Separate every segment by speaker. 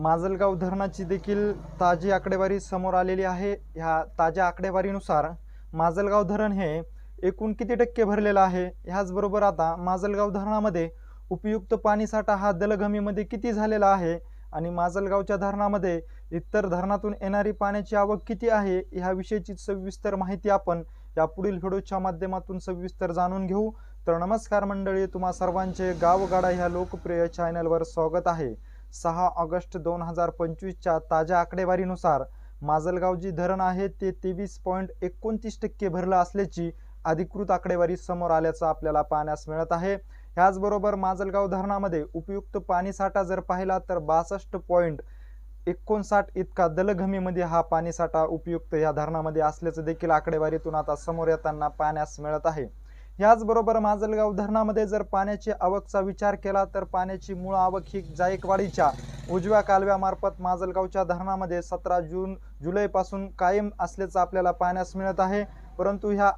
Speaker 1: माजलगाव धरणाची देखील ताजी आकडेवारी समोर आलेली आहे. ह्या ताज्या आकडेवारीनुसार माजलगाव धरण हे एकूण किती टक्के भरलेलं आहे? ह्याचबरोबर आता माजलगाव धरणामध्ये उपयुक्त पाणीसाठा हा दलगमीमध्ये किती झालेला आहे? आणि माजलगावच्या धरणामध्ये इतर धरणातून येणारी पाण्याची आवक किती आहे? ह्याविषयीची सविस्तर माहिती आपण या पुढील व्हिडिओच्या माध्यमातून सविस्तर जाणून घेऊ. तर नमस्कार मंडळी तुम्हा सर्वांचे गावगाडा ह्या लोकप्रिय चॅनलवर स्वागत आहे. सहा ऑगस्ट दोन हजार पंचवीसच्या ताज्या आकडेवारीनुसार माजलगाव जी धरण आहे ते तेवीस पॉईंट एकोणतीस टक्के भरलं असल्याची अधिकृत आकडेवारी समोर आल्याचं आपल्याला पाहण्यास मिळत आहे. ह्याचबरोबर माजलगाव धरणामध्ये उपयुक्त पाणीसाठा जर पाहिला तर बासष्ट पॉईंट एकोणसाठ इतका दलघमीमध्ये हा पाणीसाठा उपयुक्त या धरणामध्ये असल्याचं देखील आकडेवारीतून आता समोर येताना पाहण्यास मिळत आहे. ह्याचबरोबर माजलगाव धरणामध्ये जर पाण्याची आवकचा विचार केला तर पाण्याची मूळ आवक ही जायकवाडीच्या उजव्या कालव्यामार्फत माजलगावच्या धरणामध्ये सतरा जून जुलैपासून कायम असल्याचं आपल्याला पाहण्यास मिळत आहे. परंतु ह्या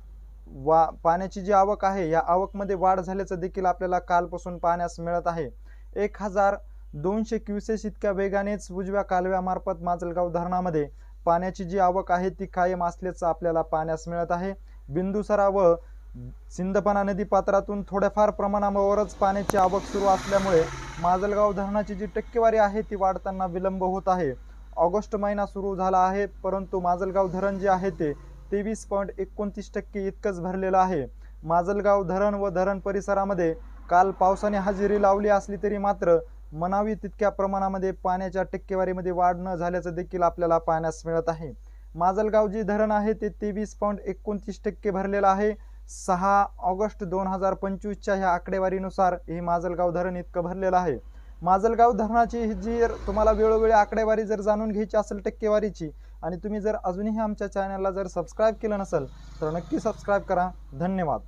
Speaker 1: वा पाण्याची जी आवक आहे या आवकमध्ये वाढ झाल्याचं देखील आपल्याला कालपासून पाहण्यास मिळत आहे. एक हजार दोनशे क्युसेस इतक्या वेगानेच उजव्या कालव्यामार्फत माजलगाव धरणामध्ये पाण्याची जी आवक आहे ती कायम असल्याचं आपल्याला पाहण्यास मिळत आहे. बिंदुसरा व सिंदपना नदी पात्रातून थोड्याफार प्रमाणावरच पाण्याची आवक सुरू असल्यामुळे माजलगाव धरणाची जी टक्केवारी आहे ती वाढताना विलंब होत आहे. ऑगस्ट महिना सुरू झाला आहे परंतु माजलगाव धरण जे आहे ते तेवीस पॉईंट एकोणतीस टक्के इतकंच भरलेलं आहे. माजलगाव धरण व धरण परिसरामध्ये काल पावसाने हजेरी लावली असली तरी मात्र मनावी तितक्या प्रमाणामध्ये पाण्याच्या टक्केवारीमध्ये वाढ न झाल्याचं देखील आपल्याला पाहण्यास मिळत आहे. माजलगाव जे धरण आहे ते तेवीस पॉईंट एकोणतीस टक्के भरलेलं आहे. सहा ऑगस्ट दोन हजार पंचवीसच्या ह्या आकडेवारीनुसार हे माजलगाव धरण इतकं भरलेलं आहे. माजलगाव धरणाची ही जी तुम्हाला वेळोवेळी आकडेवारी जर जाणून घ्यायची असेल टक्केवारीची आणि तुम्ही जर अजूनही आमच्या चॅनलला जर सबस्क्राईब केलं नसेल तर नक्की सबस्क्राईब करा. धन्यवाद.